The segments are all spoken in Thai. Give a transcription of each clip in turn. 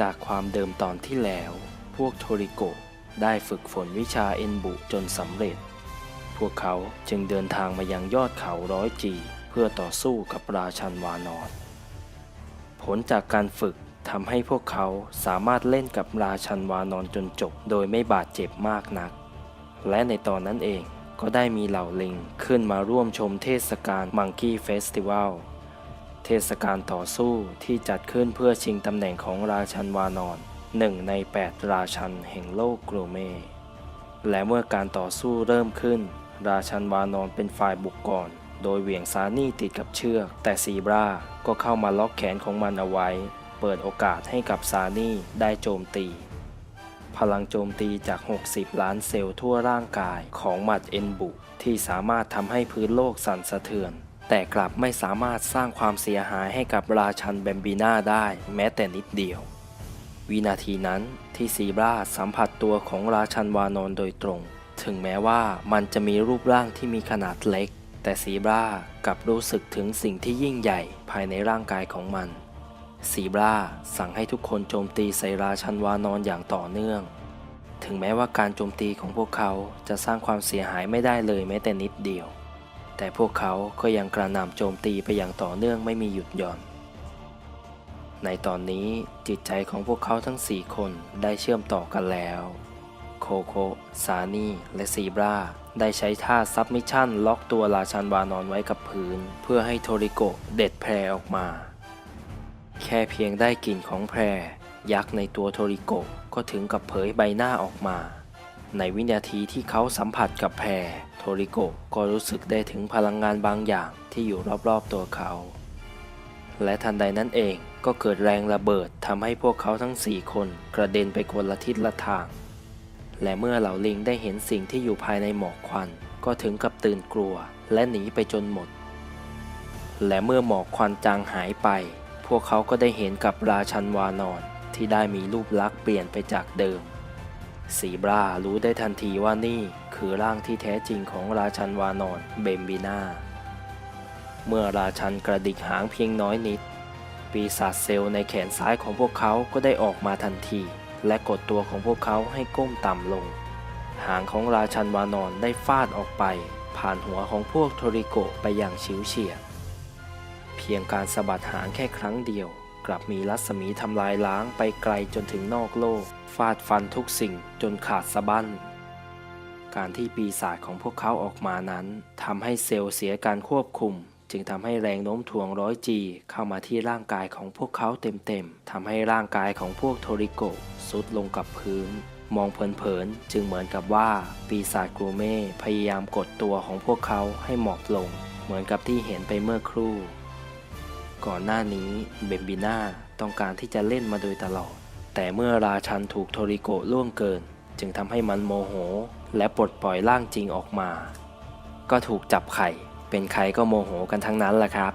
จากความเดิมตอนที่แล้ว พวกโทริโกได้ฝึกฝนวิชาเอ็นบุจนสำเร็จ พวกเขาจึงเดินทางมายังยอดเขาร้อยจี เพื่อต่อสู้กับราชันวานอน ผลจากการฝึกทำให้พวกเขาสามารถเล่นกับราชันวานอนจนจบ โดยไม่บาดเจ็บมากนัก และในตอนนั้นเองก็ได้มีเหล่าลิงขึ้นมาร่วมชมเทศกาลมังกี้เฟสติวัล เทศกาลต่อสู้ที่จัดขึ้นเพื่อชิงตำแหน่งของราชันวานอนหนึ่งใน 8 ราชันแห่งโลกโกลเม และเมื่อการต่อสู้เริ่มขึ้น ราชันวานอนเป็นฝ่ายบุกก่อน โดยเหวี่ยงซานี่ติดกับเชือก แต่ซีบราก็เข้ามาล็อกแขนของมันเอาไว้ เปิดโอกาสให้กับซานี่ได้โจมตี พลังโจมตีจาก 60 ล้านเซลล์ทั่วร่างกายของหมัดเอ็นบุ ที่สามารถทำให้พื้นโลกสั่นสะเทือน แต่กลับไม่สามารถสร้างความเสียหายให้กับราชันแบมบีนาได้แม้แต่นิดเดียว วินาทีนั้นที่ซีบราสัมผัสตัวของราชันวานอนโดยตรง ถึงแม้ว่ามันจะมีรูปร่างที่มีขนาดเล็ก แต่ซีบรากลับรู้สึกถึงสิ่งที่ยิ่งใหญ่ภายในร่างกายของมันซีบราสั่งให้ทุกคนโจมตีใส่ราชันวานอนอย่างต่อเนื่อง ถึงแม้ว่าการโจมตีของพวกเขาจะสร้างความเสียหายไม่ได้เลยแม้แต่นิดเดียว แต่พวกเขาก็ยังกระหน่ำโจมตีไปอย่างต่อเนื่องไม่มีหยุดหย่อน ในตอนนี้จิตใจของพวกเขาทั้งสี่คนได้เชื่อมต่อกันแล้ว โคโค ซานี่ และซีบราได้ใช้ท่าซับมิชชั่นล็อกตัวราชันวานอนไว้กับพื้น เพื่อให้โทริโกะเด็ดแพรออกมา แค่เพียงได้กลิ่นของแพร ยักษ์ในตัวโทริโกะก็ถึงกับเผยใบหน้าออกมา ในวินาทีที่เขาสัมผัสกับแพรโทริโกะก็รู้สึกได้ถึงพลังงานบางอย่างที่อยู่รอบๆตัวเขา และทันใดนั้นเองก็เกิดแรงระเบิดทำให้พวกเขาทั้งสี่คนกระเด็นไปคนละทิศละทาง และเมื่อเหล่าลิงได้เห็นสิ่งที่อยู่ภายในหมอกควัน ก็ถึงกับตื่นกลัวและหนีไปจนหมด และเมื่อหมอกควันจางหายไป พวกเขาก็ได้เห็นกับราชันวานอนที่ได้มีรูปลักษณ์เปลี่ยนไปจากเดิม สีบรารู้ได้ทันทีว่านี่คือร่างที่แท้จริงของราชันวานอนเบมบีนาเมื่อราชันกระดิกหางเพียงน้อยนิด ปีศาจเซลล์ในแขนซ้ายของพวกเขาก็ได้ออกมาทันที และกดตัวของพวกเขาให้ก้มต่ำลง หางของราชันวานอนได้ฟาดออกไป ผ่านหัวของพวกโทริโกไปอย่างฉิวเฉียดเพียงการสะบัดหางแค่ครั้งเดียว กลับมีรัศมีทำลายล้างไปไกลจนถึงนอกโลก ฟาดฟันทุกสิ่งจนขาดสะบั้น การที่ปีศาจของพวกเขาออกมานั้นทำให้เซลล์เสียการควบคุม จึงทำให้แรงโน้มถ่วงร้อยจีเข้ามาที่ร่างกายของพวกเขาเต็มๆทำให้ร่างกายของพวกโทริโกสุดลงกับพื้น มองเผินๆจึงเหมือนกับว่าปีศาจกูเม่พยายามกดตัวของพวกเขาให้หมอบลง เหมือนกับที่เห็นไปเมื่อครู่ ก่อนหน้านี้เบมบิน่าต้องการที่จะเล่นมาโดยตลอด แต่เมื่อราชันถูกโทริโกะล่วงเกิน จึงทำให้มันโมโห และปลดปล่อยร่างจริงออกมา ก็ถูกจับไข่ เป็นใครก็โมโหกันทั้งนั้นแหละครับ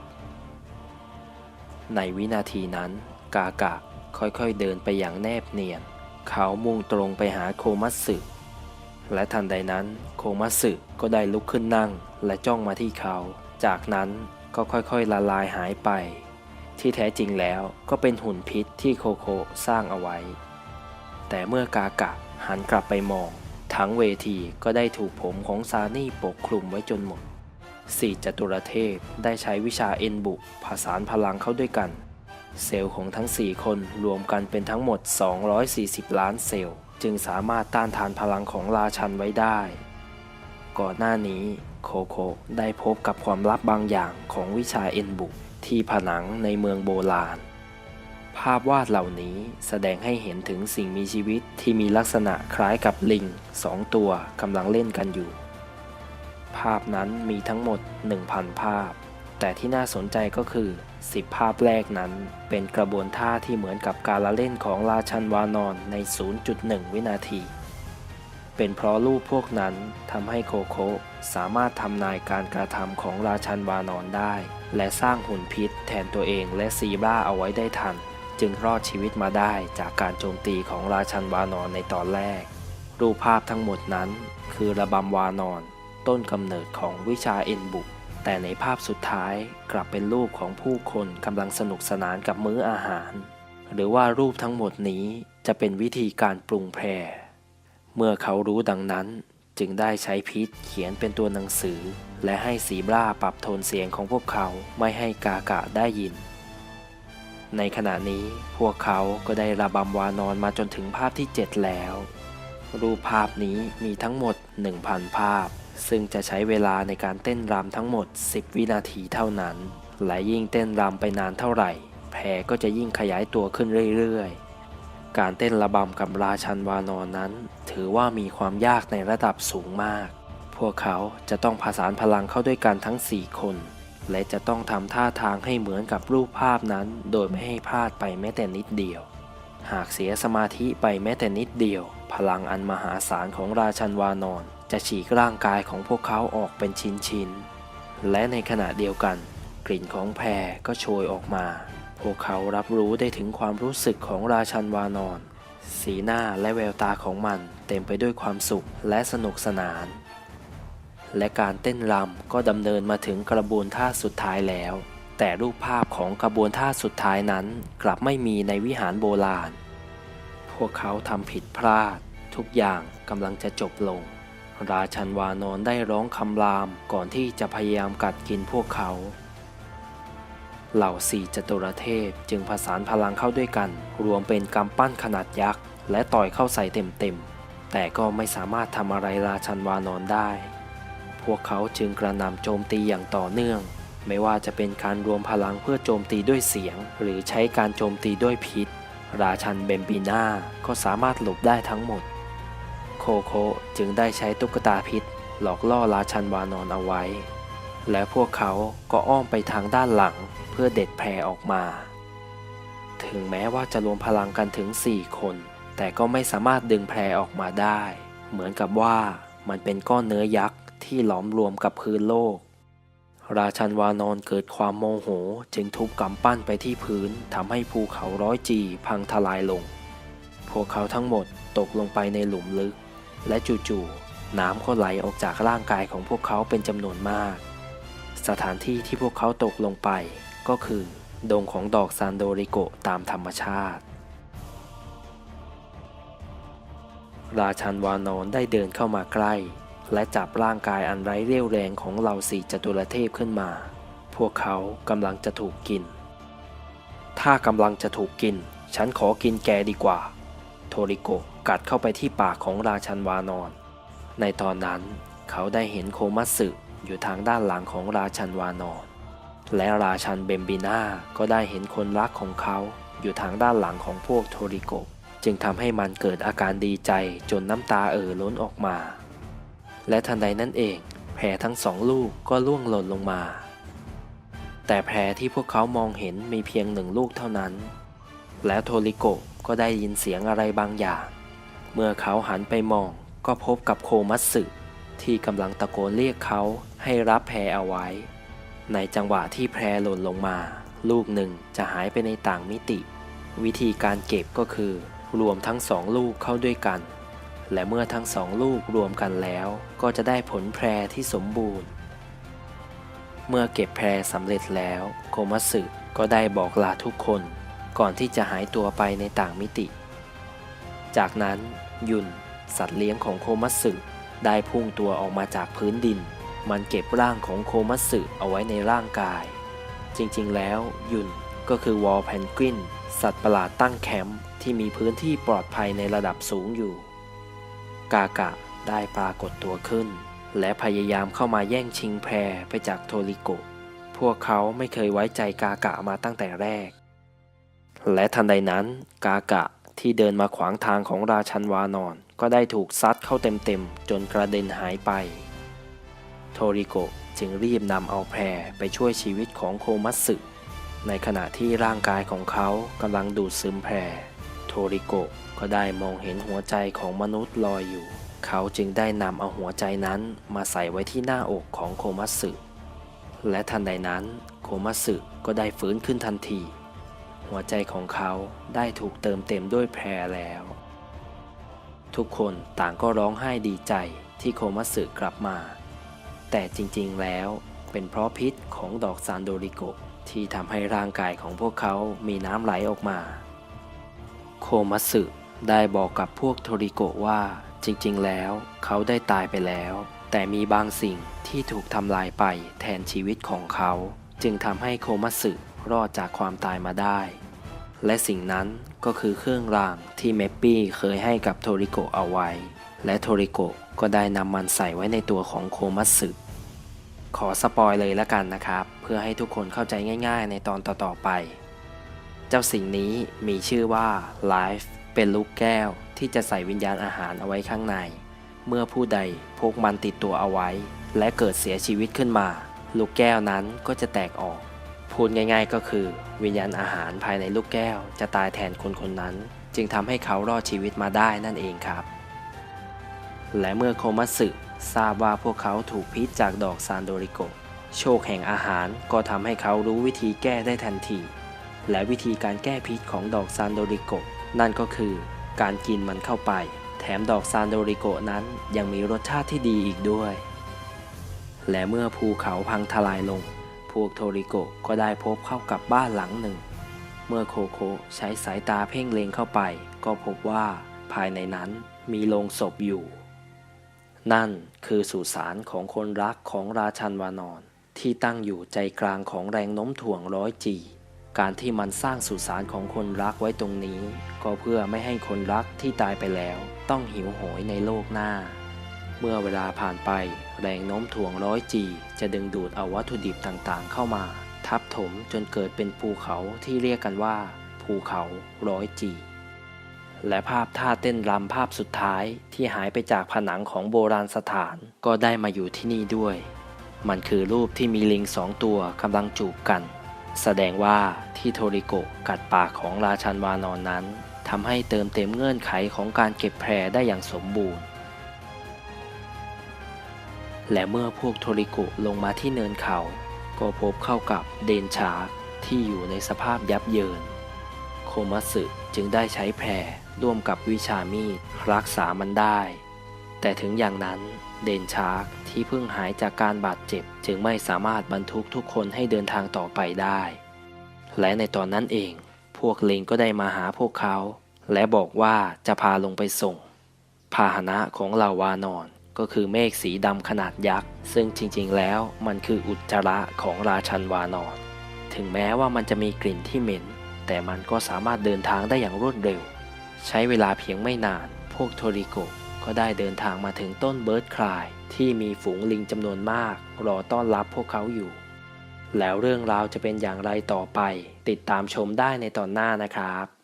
ในวินาทีนั้น กากะค่อยๆเดินไปอย่างแนบเนียน เขามุ่งตรงไปหาโคมัตสึและทันใดนั้นโคมัตสึก็ได้ลุกขึ้นนั่งและจ้องมาที่เขา จากนั้น ก็ค่อยๆละลายหายไป ที่แท้จริงแล้วก็เป็นหุ่นพิษที่โคโคสร้างเอาไว้ แต่เมื่อกากะหันกลับไปมอง ทั้งเวทีก็ได้ถูกผมของซานี่ปกคลุมไว้จนหมดสี่จตุรเทพได้ใช้วิชาเอ็นบุผสานพลังเข้าด้วยกัน เซลล์ของทั้ง 4 คนรวมกันเป็นทั้งหมด 240 ล้านเซลล์ จึงสามารถต้านทานพลังของราชันไว้ได้ ก่อนหน้านี้โคโคได้พบกับความลับบางอย่างของวิชาเอ็นบุที่ผนังในเมืองโบราณ ภาพวาดเหล่านี้แสดงให้เห็นถึงสิ่งมีชีวิตที่มีลักษณะคล้ายกับลิงสองตัวกำลังเล่นกันอยู่ ภาพนั้นมีทั้งหมด 1,000 ภาพ แต่ที่น่าสนใจก็คือ 10 ภาพแรกนั้นเป็นกระบวนท่าที่เหมือนกับการละเล่นของราชันวานอนใน 0.1 วินาที เป็นเพราะรูปพวกนั้นทำให้โคโคสามารถทำนายการกระทำของราชันวานอนได้ และสร้างหุ่นพิษแทนตัวเองและซีบราเอาไว้ได้ทัน จึงรอดชีวิตมาได้จากการโจมตีของราชันวานอนในตอนแรก รูปภาพทั้งหมดนั้น คือระบำวานอน ต้นกำเนิดของวิชาเอ็นบุกแต่ในภาพสุดท้ายกลับเป็นรูปของผู้คนกำลังสนุกสนานกับมื้ออาหาร หรือว่ารูปทั้งหมดนี้จะเป็นวิธีการปรุงแพร มื่อเขารู้ดังนั้นจึงได้ใช้พิษเขียนเป็นตัวหนังสือ และให้สีบราปรับโทนเสียงของพวกเขาไม่ให้กากะได้ยิน ในขณะนี้พวกเขาก็ได้ระบำวานอนมาจนถึงภาพที่ 7 แล้ว รูปภาพนี้มีทั้งหมด 1,000 ภาพ ซึ่งจะใช้เวลาในการเต้นรำทั้งหมด 10 วินาทีเท่านั้น และยิ่งเต้นรำไปนานเท่าไหร่แพรก็จะยิ่งขยายตัวขึ้นเรื่อยๆ การเต้นระบำกับราชันวานอนนั้น ถือว่ามีความยากในระดับสูงมาก พวกเขาจะต้องผสานพลังเข้าด้วยกันทั้ง 4 คน และจะต้องทำท่าทางให้เหมือนกับรูปภาพนั้น โดยไม่ให้พลาดไปแม้แต่นิดเดียว หากเสียสมาธิไปแม้แต่นิดเดียว พลังอันมหาศาลของราชันวานอนจะฉีกร่างกายของพวกเขาออกเป็นชิ้นๆ และในขณะเดียวกัน กลิ่นของแพรก็โชยออกมา พวกเขารับรู้ได้ถึงความรู้สึกของราชันวานอน สีหน้าและแววตาของมันเต็มไปด้วยความสุขและสนุกสนาน และการเต้นรำก็ดำเนินมาถึงกระบวนท่าสุดท้ายแล้ว แต่รูปภาพของกระบวนท่าสุดท้ายนั้นกลับไม่มีในวิหารโบราณ พวกเขาทำผิดพลาด ทุกอย่างกำลังจะจบลง ราชันวานอนได้ร้องคำรามก่อนที่จะพยายามกัดกินพวกเขา เหล่าสี่จตุรเทพจึงผสานพลังเข้าด้วยกัน รวมเป็นกำปั้นขนาดยักษ์ และต่อยเข้าใส่เต็มๆ แต่ก็ไม่สามารถทำอะไรราชันวานอนได้ พวกเขาจึงกระหน่ำโจมตีอย่างต่อเนื่อง ไม่ว่าจะเป็นการรวมพลังเพื่อโจมตีด้วยเสียง หรือใช้การโจมตีด้วยพิษ ราชันเบมบีนาก็สามารถหลบได้ทั้งหมด โคโคจึงได้ใช้ตุ๊กตาพิษ หลอกล่อราชันวานอนเอาไว้ และพวกเขาก็อ้อมไปทางด้านหลัง พื่อเด็ดแพรออกมา ถึงแม้ว่าจะรวมพลังกันถึง 4 คน แต่ก็ไม่สามารถดึงแพรออกมาได้ เหมือนกับว่ามันเป็นก้อนเนื้อยักษ์ที่หลอมรวมกับพื้นโลก ราชันวานอนเกิดความโมโหจึงทุบกำปั้นไปที่พื้นทำให้ภูเขาร้อยจีพังทลายลง พวกเขาทั้งหมดตกลงไปในหลุมลึก และจู่ๆน้ำก็ไหลออกจากร่างกายของพวกเขาเป็นจำนวนมาก สถานที่ที่พวกเขาตกลงไป ก็คือ ดงของดอกซานโดริโกตามธรรมชาติ ราชันวานอนได้เดินเข้ามาใกล้ และจับร่างกายอันไร้เรี่ยวแรงของเหล่าสี่จตุรเทพขึ้นมา พวกเขากำลังจะถูกกิน ถ้ากำลังจะถูกกิน ฉันขอกินแกดีกว่า โทริโกกัดเข้าไปที่ปากของราชันวานอน ในตอนนั้นเขาได้เห็นโคมัตสึอยู่ทางด้านหลังของราชันวานอน และราชันเบมบิน่าก็ได้เห็นคนรักของเขาอยู่ทางด้านหลังของพวกโทริโกจึงทำให้มันเกิดอาการดีใจจนน้ำตาเอ่อล้นออกมา และทันใดนั้นเองแพรทั้งสองลูกก็ล่วงหล่นลงมา แต่แพรที่พวกเขามองเห็นมีเพียงหนึ่งลูกเท่านั้น แล้วโทริโกก็ได้ยินเสียงอะไรบางอย่าง เมื่อเขาหันไปมองก็พบกับโคมัตสึที่กำลังตะโกนเรียกเขาให้รับแพรเอาไว้ ในจังหวะที่แพรหล่นลงมา ลูกหนึ่งจะหายไปในต่างมิติ วิธีการเก็บก็คือ รวมทั้งสองลูกเข้าด้วยกัน และเมื่อทั้งสองลูกรวมกันแล้ว ก็จะได้ผลแพรที่สมบูรณ์ เมื่อเก็บแพรสำเร็จแล้ว โคมัสึก็ได้บอกลาทุกคน ก่อนที่จะหายตัวไปในต่างมิติ จากนั้น ยุนสัตว์เลี้ยงของโคมัสึได้พุ่งตัวออกมาจากพื้นดิน มันเก็บร่างของโคมัตสึเอาไว้ในร่างกาย จริงๆ แล้วยุนก็คือวอลแพนกวิน สัตว์ประหลาดตั้งแคมป์ที่มีพื้นที่ปลอดภัยในระดับสูงอยู่ กากะได้ปรากฏตัวขึ้น และพยายามเข้ามาแย่งชิงแพรไปจากโทริโกะ พวกเขาไม่เคยไว้ใจกากะมาตั้งแต่แรก และทันใดนั้น กากะที่เดินมาขวางทางของราชันวานอน ก็ได้ถูกซัดเข้าเต็มๆจนกระเด็นหายไป โทริโกะจึงรีบนำเอาแพรไปช่วยชีวิตของโคมัตสึ ในขณะที่ร่างกายของเขากำลังดูดซึมแพรโทริโกะก็ได้มองเห็นหัวใจของมนุษย์ลอยอยู่ เขาจึงได้นำเอาหัวใจนั้นมาใส่ไว้ที่หน้าอกของโคมัตสึ และทันใดนั้นโคมัตสึก็ได้ฟื้นขึ้นทันที หัวใจของเขาได้ถูกเติมเต็มด้วยแพรแล้ว ทุกคนต่างก็ร้องไห้ดีใจที่โคมัตสึกลับมา แต่จริงๆแล้วเป็นเพราะพิษของดอกซานโดริโกที่ทำให้ร่างกายของพวกเขามีน้ำไหลออกมา โคมัสึได้บอกกับพวกโทริโกว่าจริงๆ แล้วเขาได้ตายไปแล้ว แต่มีบางสิ่งที่ถูกทำลายไปแทนชีวิตของเขา จึงทำให้โคมัสึรอดจากความตายมาได้ และสิ่งนั้นก็คือเครื่องรางที่เมปปี้เคยให้กับโทริโกเอาไว้ และโทริโก ก็ได้นำมันใส่ไว้ในตัวของโคมัตสึขอสปอยเลยละกันนะครับ เพื่อให้ทุกคนเข้าใจง่าย ๆ ในตอนต่อๆไป เจ้าสิ่งนี้มีชื่อว่า Life เป็นลูกแก้วที่จะใส่วิญญาณอาหารเอาไว้ข้างใน เมื่อผู้ใดพกมันติดตัวเอาไว้ และเกิดเสียชีวิตขึ้นมา ลูกแก้วนั้นก็จะแตกออก พูดง่าย ๆ ก็คือ วิญญาณอาหารภายในลูกแก้ว จะตายแทนคนคนนั้น จึงทำให้เขารอดชีวิตมาได้นั่นเองครับ และเมื่อโคมัสึทราบว่าพวกเขาถูกพิษจากดอกซานโดริโก โชคแห่งอาหารก็ทำให้เขารู้วิธีแก้ได้ทันที และวิธีการแก้พิษของดอกซานโดริโก นั่นก็คือ การกินมันเข้าไป แถมดอกซานโดริโกนั้นยังมีรสชาติที่ดีอีกด้วย และเมื่อภูเขาพังทลายลง พวกโทริโกก็ได้พบเข้ากับบ้านหลังหนึ่ง เมื่อโคโคใช้สายตาเพ่งเล็งเข้าไป ก็พบว่าภายในนั้นมีโลงศพอยู่ นั่นคือสุสานของคนรักของราชันวานอนที่ตั้งอยู่ใจกลางของแรงโน้มถ่วงร้อยจี การที่มันสร้างสุสานของคนรักไว้ตรงนี้ ก็เพื่อไม่ให้คนรักที่ตายไปแล้ว ต้องหิวโหยในโลกหน้า เมื่อเวลาผ่านไป แรงโน้มถ่วงร้อยจี จะดึงดูดเอาวัตถุดิบต่างๆ เข้ามา ทับถมจนเกิดเป็นภูเขาที่เรียกกันว่า ภูเขาร้อยจี และภาพท่าเต้นรำภาพสุดท้ายที่หายไปจากผนังของโบราณสถานก็ได้มาอยู่ที่นี่ด้วย มันคือรูปที่มีลิงสองตัวกำลังจูบกัน แสดงว่าที่โทริโกะกัดปากของราชันวานอนนั้นทำให้เติมเต็มเงื่อนไขของการเก็บแพรได้อย่างสมบูรณ์ และเมื่อพวกโทริโกะลงมาที่เนินเขา ก็พบเข้ากับเดนชาร์กที่อยู่ในสภาพยับเยิน โคมัสึจึงได้ใช้แพร ร่วมกับวิชามีดรักษามันได้ แต่ถึงอย่างนั้นเดนชาร์กที่เพิ่งหายจากการบาดเจ็บจึงไม่สามารถบรรทุกทุกคนให้เดินทางต่อไปได้ และในตอนนั้นเอง พวกเลงก็ได้มาหาพวกเขา และบอกว่าจะพาลงไปส่ง พาหนะของเหล่าวานอนก็คือเมฆสีดำขนาดยักษ์ ซึ่งจริงๆ แล้วมันคืออุจจาระของราชันวานอน ถึงแม้ว่ามันจะมีกลิ่นที่เหม็น แต่มันก็สามารถเดินทางได้อย่างรวดเร็ว ใช้เวลาเพียงไม่นาน พวกโทริโกก็ได้เดินทางมาถึงต้นเบิร์ดคลาย ที่มีฝูงลิงจำนวนมาก รอต้อนรับพวกเขาอยู่ แล้วเรื่องราวจะเป็นอย่างไรต่อไป ติดตามชมได้ในตอนหน้านะครับ